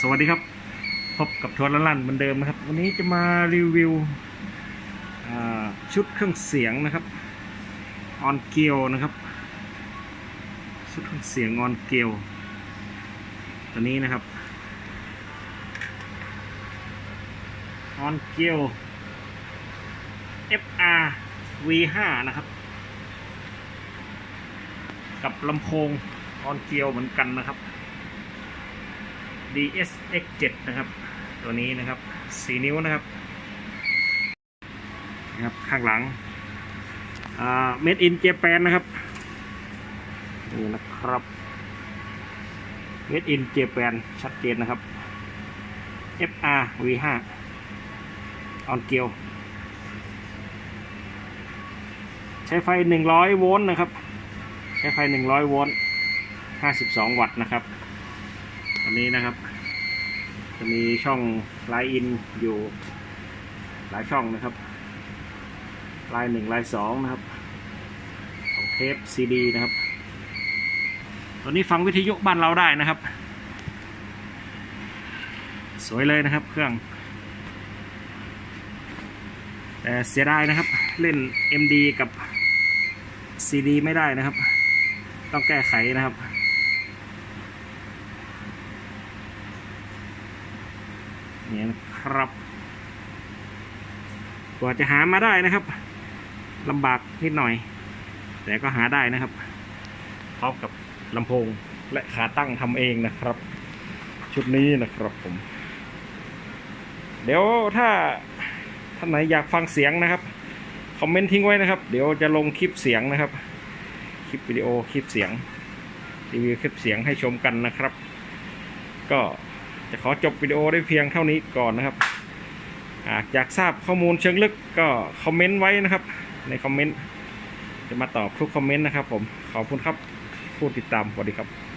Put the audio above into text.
สวัสดีครับ พบกับทวร์ละลั่นเหมือนเดิมนะครับ วันนี้จะมารีวิวชุดเครื่องเสียงนะครับออนเกียวนะครับ ชุดเครื่องเสียงออนเกียวตัวนี้นะครับออนเกียว FR V5 นะครับ กับลำโพงออนเกียวเหมือนกันนะครับ DSX7 นะครับ ตัวนี้นะครับ 4 นิ้วนะครับนะครับข้างหลังอ่า Made in Japan นะครับนี่นะครับ Made in Japan ชัดเจนนะครับ FR V5 ออนเกียวใช้ไฟ 100 โวลต์นะครับ ใช้ไฟ 100 โวลต์ 52 วัตต์นะครับ อันนี้นะครับ จะมีช่องไลน์อินอยู่หลายช่องนะครับไลน์หนึ่งไลน์สองนะครับ ของเทปซีดีนะครับตัวนี้ฟังวิทยุบ้านเราได้นะครับ สวยเลยนะครับเครื่อง แต่เสียดายนะครับเล่น MD กับ CD ไม่ได้นะครับ ต้องแก้ไขนะครับ นี่ยนะครับกว่าจะหามาได้นะครับลำบากนิดหน่อย แต่ก็หาได้นะครับพร้อมกับลำโพงและขาตั้งทำเองนะครับ ชุดนี้นะครับผม เดี๋ยวถ้าท่านไหนอยากฟังเสียงนะครับคอมเมนต์ทิ้งไว้นะครับ เดี๋ยวจะลงคลิปเสียงนะครับ คลิปวิดีโอคลิปเสียงรีวิวคลิปเสียงให้ชมกันนะครับ ก็ จะขอจบวิดีโอได้เพียงเท่านี้ก่อนนะครับหากอยากทราบข้อมูลเชิงลึกก็คอมเมนต์ไว้นะครับ ในคอมเมนต์จะมาตอบทุกคอมเมนต์นะครับผมขอบคุณครับผู้ติดตามสวัสดีครับ